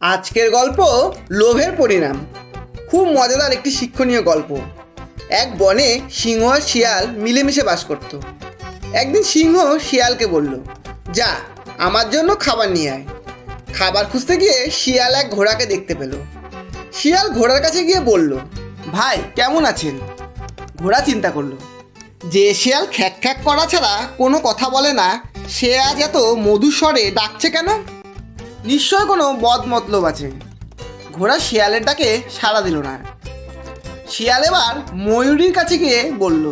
আজকের গল্প লোভের পরিণাম। খুব মজাদার একটি শিক্ষণীয় গল্প। এক বনে সিংহ আর শিয়াল মিলেমিশে বাস করত। একদিন সিংহ শিয়ালকে বলল, যা, আমার জন্য খাবার নিয়ে আয়। খাবার খুঁজতে গিয়ে শিয়াল এক ঘোড়াকে দেখতে পেল। শিয়াল ঘোড়ার কাছে গিয়ে বলল, ভাই, কেমন আছেন? ঘোড়া চিন্তা করল, যে শিয়াল খ্যাক খ্যাক করা ছাড়া কোনো কথা বলে না, সে আজ এত মধুর স্বরে ডাকছে কেন? নিশ্চয় কোনো বদ মতলব আছে। ঘোড়া শিয়ালের ডাকে সাড়া দিল না। শিয়াল এবার ময়ূরীর কাছে গিয়ে বলল,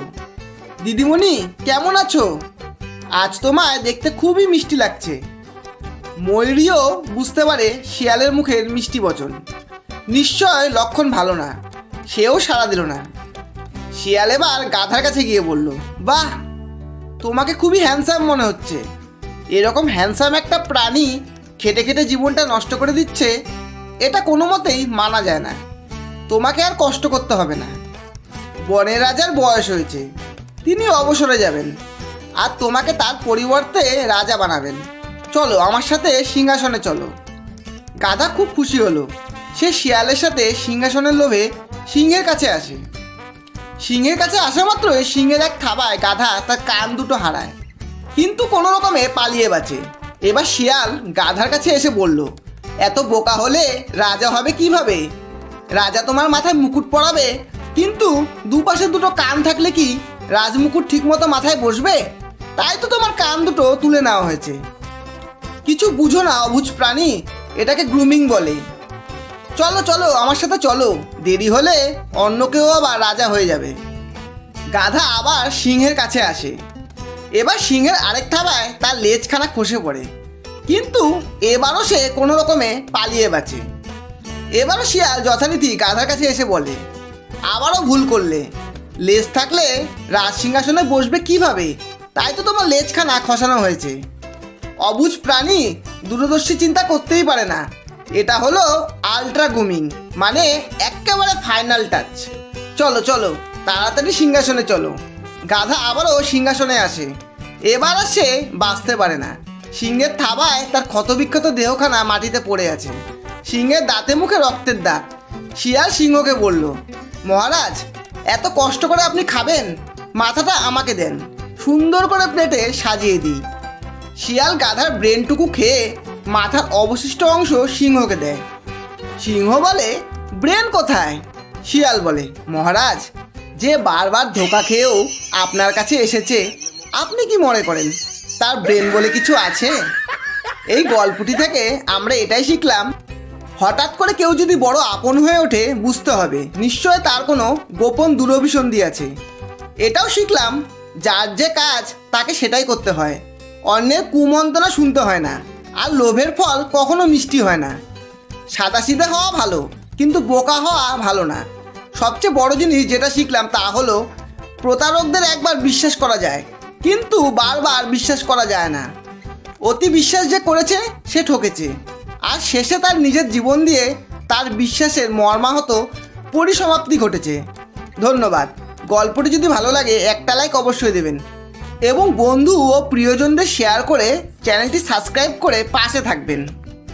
দিদিমণি, কেমন আছো? আজ তোমায় দেখতে খুবই মিষ্টি লাগছে। ময়ূরীও বুঝতে পারে শিয়ালের মুখের মিষ্টি বচন। নিশ্চয় লক্ষণ ভালো না, সেও সাড়া দিল না। শিয়াল এবার গাধার কাছে গিয়ে বলল, বাহ, তোমাকে খুবই হ্যান্ডসাম মনে হচ্ছে। এরকম হ্যান্ডসাম একটা প্রাণী খেটে খেটে জীবনটা নষ্ট করে দিচ্ছে, এটা কোনো মতেই মানা যায় না। তোমাকে আর কষ্ট করতে হবে না। বনের রাজার বয়স হয়েছে, তিনি অবসরে যাবেন আর তোমাকে তার পরিবর্তে রাজা বানাবেন। চলো, আমার সাথে সিংহাসনে চলো। গাধা খুব খুশি হলো। সে শিয়ালের সাথে সিংহাসনের লোভে সিংহের কাছে আসে। সিংহের কাছে আসা মাত্রই সিংহের এক থাবায় গাধা তার কান দুটো হারায়। কিন্তু কোনো রকমে পালিয়ে বাঁচে। এবার শিয়াল গাধার কাছে এসে বলল, এত বোকা হলে রাজা হবে কীভাবে? রাজা তোমার মাথায় মুকুট পরাবে, কিন্তু দুপাশে দুটো কান থাকলে কি রাজমুকুট ঠিকমতো মাথায় বসবে? তাই তো তোমার কান দুটো তুলে নেওয়া হয়েছে। কিছু বুঝো না অবুঝ প্রাণী, এটাকে গ্রুমিং বলে। চলো চলো, আমার সাথে চলো, দেরি হলে অন্য কেউ আবার রাজা হয়ে যাবে। গাধা আবার সিংহের কাছে আসে। এবার সিংহের আরেক থাবায় তার লেজখানা খসে পড়ে। কিন্তু এবারও সে কোনো রকমে পালিয়ে বাঁচে। এবারও শিয়াল যথারীতি গাধার কাছে এসে বলে, আবারও ভুল করলে। লেজ থাকলে রাজ সিংহাসনে বসবে কীভাবে? তাই তো তোমার লেজখানা খসানো হয়েছে। অবুঝ প্রাণী দূরদর্শী চিন্তা করতেই পারে না। এটা হলো আলট্রা গুমিং মানে একেবারে ফাইনাল টাচ চলো চলো, তাড়াতাড়ি সিংহাসনে চলো। গাধা আবারও সিংহাসনে আসে। এবার আর সে বাঁচতে পারে না। সিংহের থাবায় তার ক্ষতবিক্ষত দেহখানা মাটিতে পড়ে আছে। সিংহের দাঁতে মুখে রক্তের দাগ। শিয়াল সিংহকে বলল, মহারাজ, এত কষ্ট করে আপনি খাবেন? মাথাটা আমাকে দেন। সুন্দর করে প্লেটে সাজিয়ে দিই। শিয়াল গাধার ব্রেনটুকু খেয়ে মাথার অবশিষ্ট অংশ সিংহকে দেয়। সিংহ বলে, ব্রেন কোথায়? শিয়াল বলে, মহারাজ যে বারবার ধোকা খেয়েও আপনার কাছে এসেছে, আপনি কি মনে করেন? তার ব্রেন বলে কিছু আছে? এই গল্পটি থেকে আমরা এটাই শিখলাম, হঠাৎ করে কেউ যদি বড় আপন হয়ে ওঠে, বুঝতে হবে। নিশ্চয় তার কোনো গোপন দুরভিসন্ধি আছে। এটাও শিখলাম, যার যে কাজ, তাকে সেটাই করতে হয়। অন্যের কুমন্ত্রণা শুনতে হয় না, আর লোভের ফল কখনো মিষ্টি হয় না। সাদাসিধে হওয়া ভালো, কিন্তু বোকা হওয়া ভালো না। সবচেয়ে বড় জিনিস যেটা শিখলাম তা হলো, প্রতারকদের একবার বিশ্বাস করা যায়, কিন্তু বারবার বিশ্বাস করা যায় না। অতি বিশ্বাস যে করেছে, সে ঠকেছে। আর শেষে তার নিজের জীবন দিয়ে তার বিশ্বাসের মর্মাহত পরিসমাপ্তি ঘটেছে। ধন্যবাদ। গল্পটি যদি ভালো লাগে, একটা লাইক অবশ্যই দেবেন। এবং বন্ধু ও প্রিয়জনদের শেয়ার করে চ্যানেলটি সাবস্ক্রাইব করে পাশে থাকবেন।